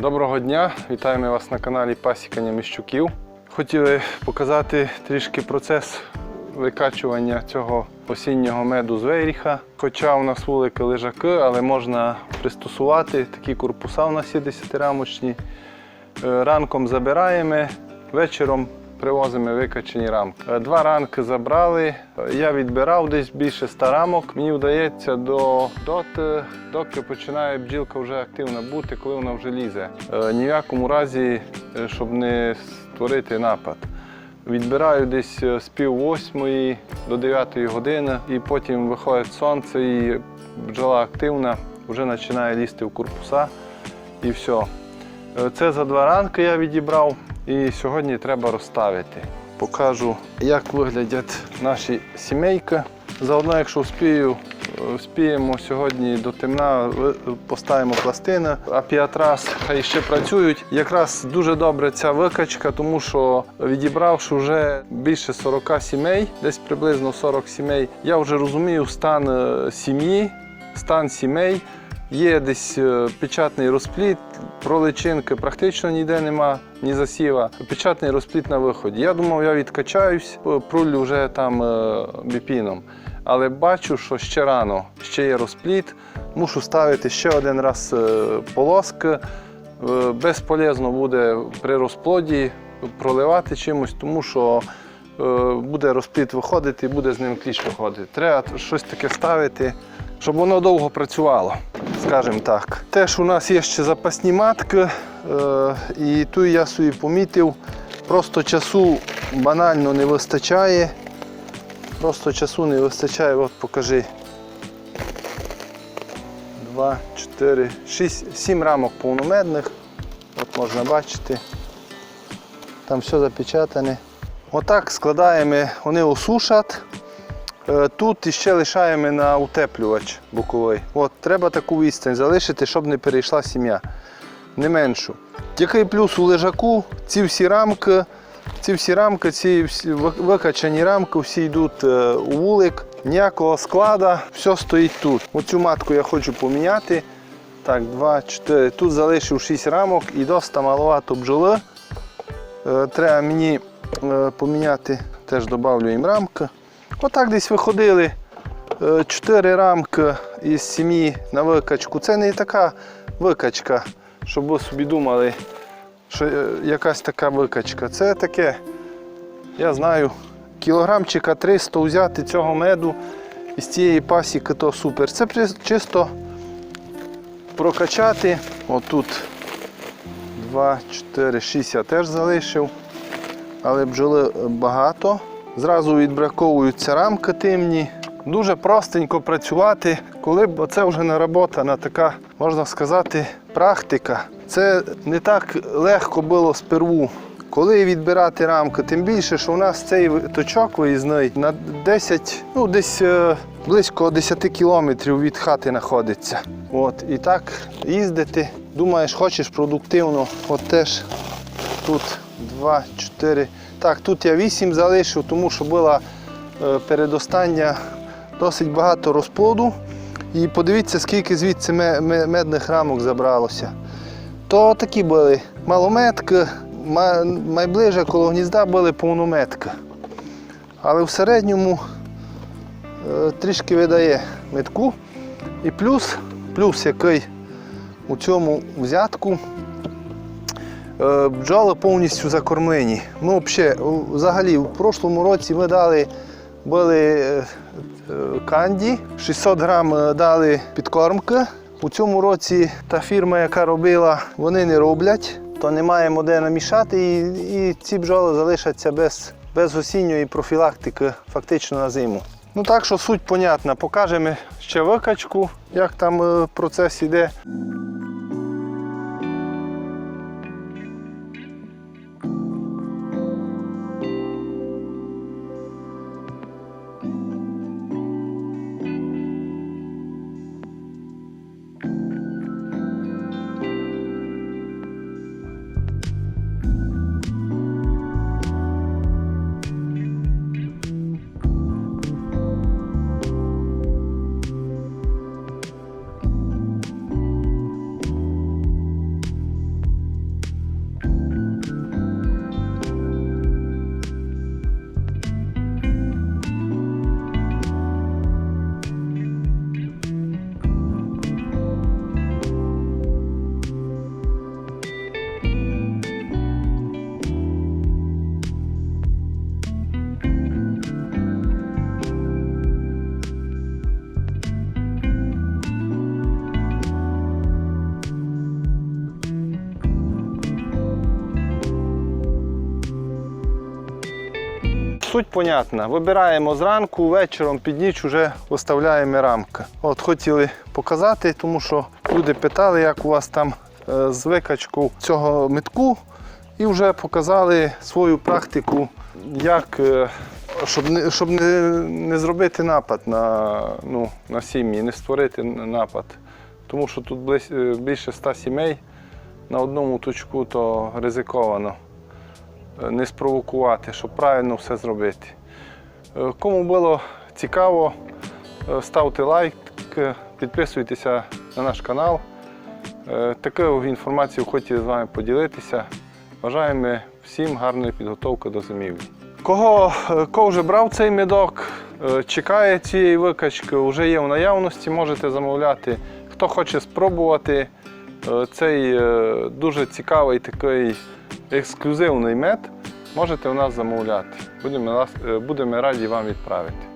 Доброго дня! Вітаємо вас на каналі Пасікання Міщуків. Хотіли показати трішки процес викачування цього осіннього меду з вейріха. Хоча у нас вулики лежаки, але можна пристосувати. Такі корпуса у нас є 10-рамочні. Е, Ранком забираємо, вечором привозимо викачені рамки. Е, Два ранки забрали. Е, Я відбирав десь більше 100 рамок. Мені вдається до доти, доки починає бджілка вже активно бути, коли вона вже лізе. Е, Ні в якому разі, е, щоб не створити напад. Відбираю десь е, з пів восьмої до 9 години, і потім виходить сонце, і бджола активна, вже починає лізти в корпуса і все. Е, Це за два ранки я відібрав і сьогодні треба розставити. Покажу, як виглядять наші сімейки. Заодно, якщо вспію, вспіємо сьогодні до темна, ви- поставимо пластини, а раз хай ще працюють. Якраз дуже добре ця викачка, тому що відібравши вже більше 40 сімей, десь приблизно 40 сімей, я вже розумію стан е, сім'ї, стан сімей. Є десь е, печатний розпліт, проличинки практично ніде нема, ні засіва. Печатний розпліт на виході. Я думав, я відкачаюсь, е, прулю вже там е, біпіном. Але бачу, що ще рано, ще є розпліт. Мушу ставити ще один раз полоски. Е, Безполезно буде при розплоді проливати чимось, тому що буде розпліт виходити і буде з ним кліщ виходити. Треба щось таке ставити, щоб воно довго працювало, скажімо так. Теж у нас є ще запасні матки, е, і ту я собі помітив. Просто часу банально не вистачає. Просто часу не вистачає, от покажи. Два, чотири, шість, сім рамок повномедних. От можна бачити. Там все запечатане. Отак складаємо, вони осушать. Е, Тут іще лишаємо на утеплювач боковий. От, треба таку відстань залишити, щоб не перейшла сім'я. Не меншу. Який плюс у лежаку, ці всі рамки, ці всі рамки, ці всі викачані рамки, всі йдуть е, у вулик. Ніякого склада, все стоїть тут. Оцю матку я хочу поміняти. Так, 2, 4. Тут залишив 6 рамок і досить маловато бджоли. Е, Треба мені поміняти, теж додавлю їм рамки. Отак десь виходили 4 рамки із сім'ї на викачку. Це не така викачка, щоб ви собі думали, що е, якась така викачка. Це таке, я знаю, кілограмчика 300 взяти цього меду із цієї пасіки, то супер. Це чисто прокачати. Отут 2, 4, 6 я теж залишив, але бджоли багато. Зразу відбраковуються рамки темні. Дуже простенько працювати, коли б це вже наработана така, можна сказати, практика. Це не так легко було сперву. Коли відбирати рамки, тим більше, що у нас цей точок виїзний на 10, ну десь е, близько 10 кілометрів від хати знаходиться. От, і так їздити, думаєш, хочеш продуктивно, от теж тут 2, 4. Так, тут я 8 залишив, тому що була е, передостання досить багато розплоду. І подивіться, скільки звідси ме- ме- медних рамок забралося. То такі були малометки, ма- найближче коло гнізда були повнометки. Але в середньому е, трішки видає метку. І плюс, плюс який у цьому взятку. Е, Бджоли повністю закормлені. Ну, взагалі, в прошлому році ми дали були е, е, канді, 600 грам дали підкормки. У цьому році та фірма, яка робила, вони не роблять, то не маємо де намішати, і, і ці бджоли залишаться без, без осінньої профілактики фактично на зиму. Ну так що суть понятна. Покажемо ще викачку, як там процес іде. Суть понятна. Вибираємо зранку, вечором під ніч вже виставляємо рамки. От хотіли показати, тому що люди питали, як у вас там е, з викачку цього метку, і вже показали свою практику, як, е, щоб не, щоб не, не зробити напад на, ну, на сім'ї, не створити напад. Тому що тут е, більше ста сімей на одному точку, то ризиковано не спровокувати, щоб правильно все зробити. Е, Кому було цікаво, е, ставте лайк, е, підписуйтеся на наш канал. Такою інформацією хотіли з вами поділитися. Бажаємо всім гарної підготовки до зимівлі. Кого, кого вже брав цей медок, чекає цієї викачки, вже є в наявності, можете замовляти. Хто хоче спробувати цей дуже цікавий такий ексклюзивний мед, можете у нас замовляти. Будемо, е, будемо раді вам відправити.